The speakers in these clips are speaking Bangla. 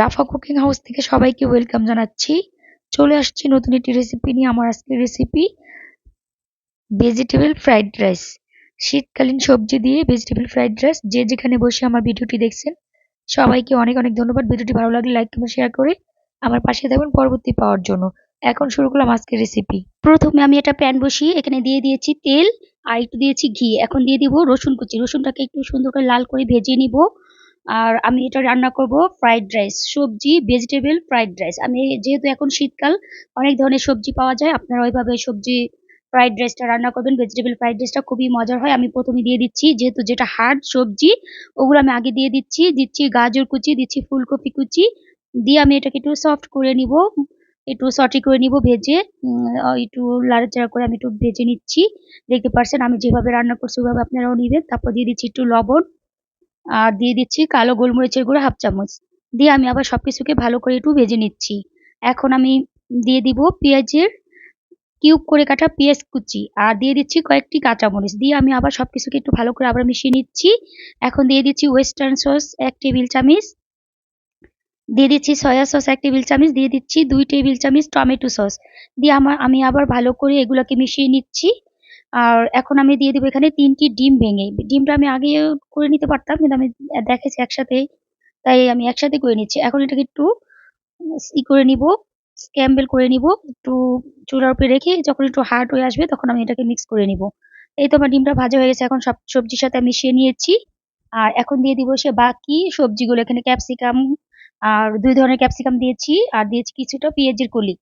রাফা কুকিং হাউস থেকে সবাইকে ওয়েলকাম জানাচ্ছি। চলে আসছি নতুন একটি রেসিপি নিয়ে, আমার আজকের রেসিপি ভেজিটেবল ফ্রাইড রাইস শীতকালীন সবজি দিয়ে ভেজিটেবল ফ্রাইড রাইস যে যেখানে বসে আমার ভিডিওটি দেখছেন, সবাইকে অনেক অনেক ধন্যবাদ। ভিডিওটি ভালো লাগলে লাইক কমেন্ট শেয়ার করে আমার পাশে থাকবেন পরবর্তী পাওয়ার জন্য। এখন শুরু করলাম আজকের রেসিপি প্রথমে আমি একটা প্যান বসিয়ে এখানে দিয়ে দিয়েছি তেল, আর একটু দিয়েছি ঘি। এখন দিয়ে দিব রসুন কুচি। রসুনটাকে একটু সুন্দর করে লাল করে ভেজে নিব। আর আমি এটা রান্না করব ফ্রাইড রাইস সবজি ভেজিটেবল ফ্রাইড রাইস আমি যেহেতু এখন শীতকাল, অনেক ধরনের সবজি পাওয়া যায়। আপনারা ওইভাবে সবজি ফ্রাইড রাইসটা রান্না করবেন। ভেজিটেবল ফ্রাইড রাইসটা খুবই মজার হয়। আমি প্রথমে দিয়ে দিচ্ছি যেহেতু যেটা হার্ড সবজি, ওগুলো আমি আগে দিয়ে দিচ্ছি। দিচ্ছি গাজর কুচি, দিচ্ছি ফুলকপি কুচি। দিয়ে আমি এটাকে একটু সফট করে নিব। একটু সটি করে নিব ভেজে। একটু লাড়াচাড়া করে আমি একটু ভেজে নিচ্ছি। দেখতে পারছেন আমি যেভাবে রান্না করছি, ওইভাবে আপনারাও নিবেন। তারপর দিয়ে দিচ্ছি একটু লবণ। আর দিয়ে দিচ্ছি কালো গোলমরিচের গুঁড়ো হাফ চামচ। দিয়ে আমি আবার সব কিছুকে ভালো করে একটু ভেজে নিচ্ছি। এখন আমি দিয়ে দিব পেঁয়াজের কিউব করে কাটা পেঁয়াজ কুচি আর দিয়ে দিচ্ছি কয়েকটি কাঁচামরিচ। দিয়ে আমি আবার সব কিছুকে একটু ভালো করে আবার মিশিয়ে নিচ্ছি। এখন দিয়ে দিচ্ছি ওয়েস্টার্ন সস এক টেবিল চামচ। দিয়ে দিচ্ছি সয়া সস এক টেবিল চামচ। দিয়ে দিচ্ছি দুই টেবিল চামচ টমেটো সস দিয়ে আমার আমি আবার ভালো করে এগুলোকে মিশিয়ে নিচ্ছি। আর এখন আমি দিয়ে দেবো এখানে তিনটি ডিম ভেঙে। ডিমটা আমি আগে করে নিতে পারতাম, কিন্তু আমি দেখেছি একসাথে, তাই আমি একসাথে করে নিচ্ছি। এখন এটাকে একটু ই করে নিব স্ক্যাম্বেল করে নিব, একটু চূড়ার উপরে রেখে যখন একটু হার্ড হয়ে আসবে তখন আমি এটাকে মিক্স করে নিব। এই তো আমার ডিমটা ভাজা হয়ে গেছে, এখন সব সবজির সাথে মিশিয়ে নিয়েছি। আর এখন দিয়ে দিব সে বাকি সবজিগুলো, এখানে ক্যাপসিকাম আর দুই ধরনের ক্যাপসিকাম দিয়েছি। আর দিয়েছি কিছুটা পেঁয়াজের কলি।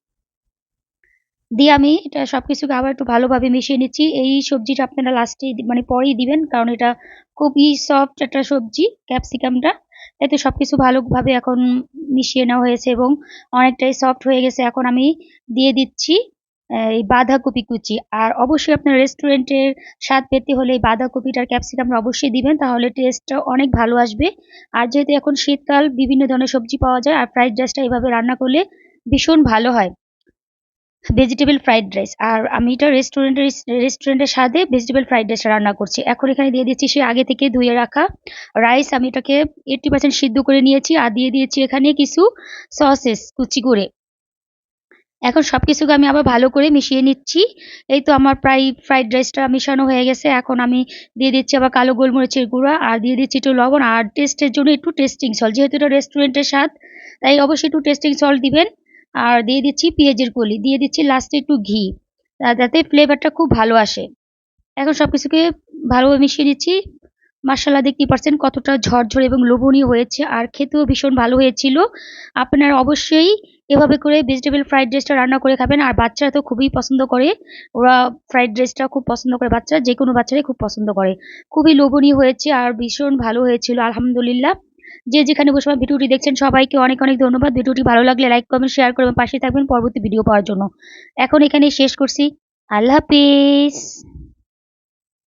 দিয়ে আমি এটা সব কিছুকে আবার একটু ভালোভাবে মিশিয়ে নিচ্ছি। এই সবজিটা আপনারা লাস্টে মানে পরেই দিবেন, কারণ এটা খুবই সফট একটা সবজি ক্যাপসিকামটা এতে সব কিছু ভালোভাবে এখন মিশিয়ে নেওয়া হয়েছে এবং অনেকটাই সফট হয়ে গেছে। এখন আমি দিয়ে দিচ্ছি এই বাঁধাকপি কুচি। আর অবশ্যই আপনার রেস্টুরেন্টের স্বাদ পেতে হলে এই বাঁধাকপিটার ক্যাপসিকামটা অবশ্যই দিবেন, তাহলে টেস্টটা অনেক ভালো আসবে। আর যেহেতু এখন শীতকাল, বিভিন্ন ধরনের সবজি পাওয়া যায়, আর ফ্রাইড রাইসটা এইভাবে রান্না করলে ভীষণ ভালো হয়। ভেজিটেবল ফ্রাইড রাইস আর আমি এটা রেস্টুরেন্টের রেস্টুরেন্টের স্বাদে ভেজিটেবল ফ্রাইড রাইস রান্না করছি। এখন এখানে দিয়ে দিচ্ছি সে আগে থেকে ধুয়ে রাখা রাইস আমি এটাকে এইটটি পার্সেন্ট সিদ্ধ করে নিয়েছি আর দিয়ে দিয়েছি এখানে কিছু সসেস কুচি করে এখন সব কিছুকে আমি আবার ভালো করে মিশিয়ে নিচ্ছি। এই তো আমার প্রায় ফ্রাইড রাইসটা মিশানো হয়ে গেছে। এখন আমি দিয়ে দিচ্ছি আবার কালো গোলমরিচের গুঁড়া আর দিয়ে দিচ্ছি একটু লবণ। আর টেস্টের জন্য একটু টেস্টিং সল্ট যেহেতু এটা রেস্টুরেন্টের স্বাদ, তাই অবশ্যই একটু টেস্টিং সল্ট দিবেন। আর দিয়ে দিচ্ছি পেঁয়াজের কলি, দিয়ে দিচ্ছি লাস্টে একটু ঘি যাতে ফ্লেভারটা খুব ভালো আসে। এখন সব কিছুকে ভালোভাবে মিশিয়ে দিচ্ছি। মাসালা দেখতে পাচ্ছেন কতটা ঝরঝর এবং লোভনীয় হয়েছে, আর খেতেও ভীষণ ভালো হয়েছিল। আপনারা অবশ্যই এভাবে করে ভেজিটেবল ফ্রাইড রাইসটা রান্না করে খাবেন, আর বাচ্চারা তো খুবই পছন্দ করে। ওরা ফ্রাইড রাইসটা খুব পছন্দ করে, বাচ্চারা যে কোনো বাচ্চারাই খুব পছন্দ করে। খুবই লোভনীয় হয়েছে আর ভীষণ ভালো হয়েছিল, আলহামদুলিল্লাহ। যে যেখানে বসে আমার ভিডিওটি দেখছেন, সবাইকে অনেক অনেক ধন্যবাদ। ভিডিওটি ভালো লাগলে লাইক কমেন্ট শেয়ার করবেন পাশে থাকবেন পরবর্তী ভিডিও পাওয়ার জন্য। এখন এখানে শেষ করছি। আল্লাহ হাফিজ।